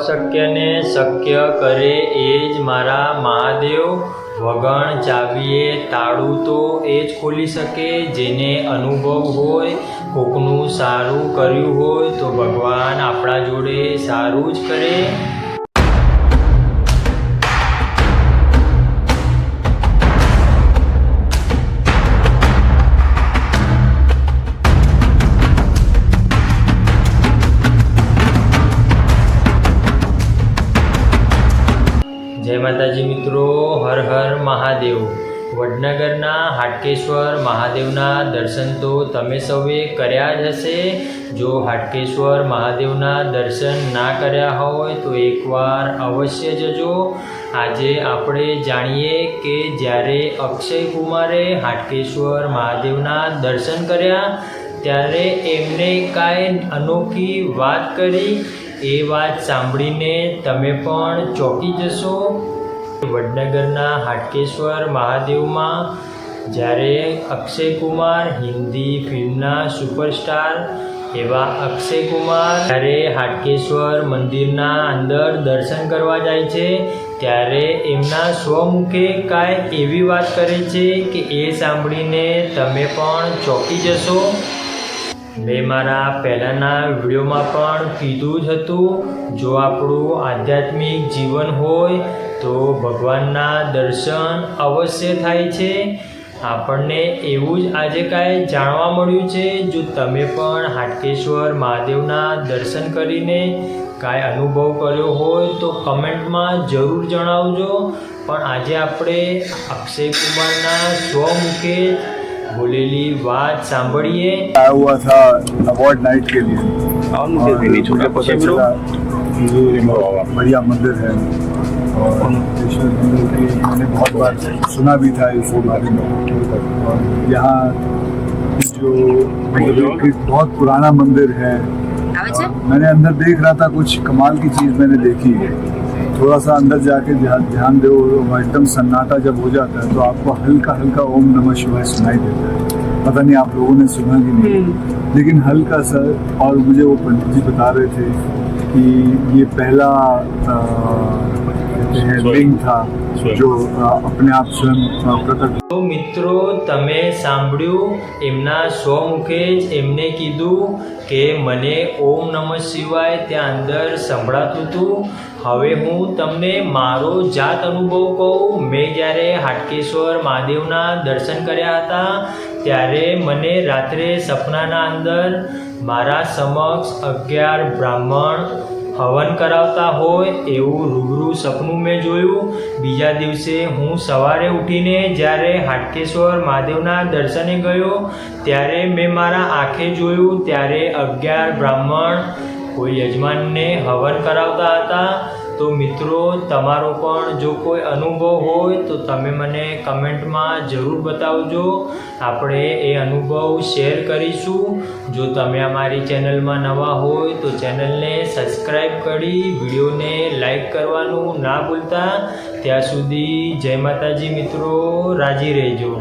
અશક્યને શક્ય કરે એ જ મારા મહાદેવ. વગણ ચાવીએ તાળું તો એ જ ખોલી શકે, જેને અનુભવ હોય કોકનું સારું કર્યું હોય તો ભગવાન આપણા જોડે સારું જ કરે. જય માતાજી મિત્રો, હર હર મહાદેવ. વડનગરના હાટકેશ્વર મહાદેવના દર્શન તો તમે સૌએ કર્યા જ હશે. જો હાટકેશ્વર મહાદેવના દર્શન ના કર્યા હોય તો એકવાર અવશ્ય જજો. આજે આપણે જાણીએ કે જ્યારે અક્ષય કુમારે હાટકેશ્વર મહાદેવના દર્શન કર્યા, ત્યારે એમને કાંઈ અનોખી વાત કરી. એ વાત સાંભળીને તમે પણ ચોંકી જશો? વડનગરના હાટકેશ્વર મહાદેવમાં જ્યારે અક્ષય કુમાર હિન્દી ફિલ્મના સુપરસ્ટાર એવા અક્ષય કુમાર જ્યારે હાટકેશ્વર મંદિરના અંદર દર્શન કરવા જાય છે, ત્યારે એમના સ્વમુખે કાંઈ એવી વાત કરે છે કે એ સાંભળીને તમે પણ ચોંકી જશો? મેં મારા પહેલાંના વિડીયોમાં પણ કીધું જ હતું, જો આપણું આધ્યાત્મિક જીવન હોય તો ભગવાનના દર્શન અવશ્ય થાય છે. આપણને એવું જ આજે કાંઈ જાણવા મળ્યું છે, જો તમે પણ હાટકેશ્વર મહાદેવના દર્શન કરીને કાંઈ અનુભવ કર્યો હોય તો કમેન્ટમાં જરૂર જણાવજો. પણ આજે આપણે અક્ષય કુમારના સ્વમુખે બોલેલી વાત સાંભળીએ आया हुआ था अवार्ड नाइट के लिए और मुझे भी नहीं छूटा मुझे पता चला बढ़िया मंदिर है और ईश्वर मंदिर की मैंने बहुत बार सुना भी था इस बारे में और यहाँ जो मतलब एक बहुत पुराना मंदिर है આવે છે मैंने अंदर देख रहा था कुछ कमाल की चीज़ मैंने देखी है थोड़ा सा अंदर जाके ध्यान दे एकदम सन्नाटा जब हो जाता है तो आपको हल्का हल्का ओम नमः शिवाय सुनाई देता है। पता नहीं आप लोगों ने सुना कि नहीं। लेकिन हल्का सा और मुझे वो पंडित जी बता रहे थे कि ये पहला लिंग था जो आ, अपने आप स्वयं प्रकट મિત્રો, તમે સાંભળ્યું, એમના સ્વમુખે જ એમને કીધું કે મને ઓમ નમઃ શિવાય ત્યાં અંદર સંભળાતું હતું હવે હું તમને મારો જાત અનુભવ કહું. મેં જ્યારે હાટકેશ્વર મહાદેવના દર્શન કર્યા હતા, ત્યારે મને રાત્રે સપનાના અંદર મારા સમક્ષ અગિયાર બ્રાહ્મણ હવન કરાવતા હોય એવું રૂબરૂ સપનું મેં જોયું. બીજા દિવસે હું સવારે ઉઠીને જ્યારે હાટકેશ્વર મહાદેવના દર્શને ગયો, ત્યારે મેં મારા આંખે જોયું ત્યારે અગિયાર બ્રાહ્મણ કોઈ યજમાનને હવન કરાવતા હતા. તો મિત્રો, તમારો પણ જો કોઈ અનુભવ હોય તો તમે મને કમેન્ટમાં જરૂર બતાવજો. આપણે એ અનુભવ શેર કરીશું. જો તમે અમારી ચેનલમાં નવા હોય તો ચેનલને સબસ્ક્રાઈબ કરી વિડીયોને લાઈક કરવાનું ના ભૂલતા. ત્યાં સુધી જય માતાજી મિત્રો, રાજી રહેજો.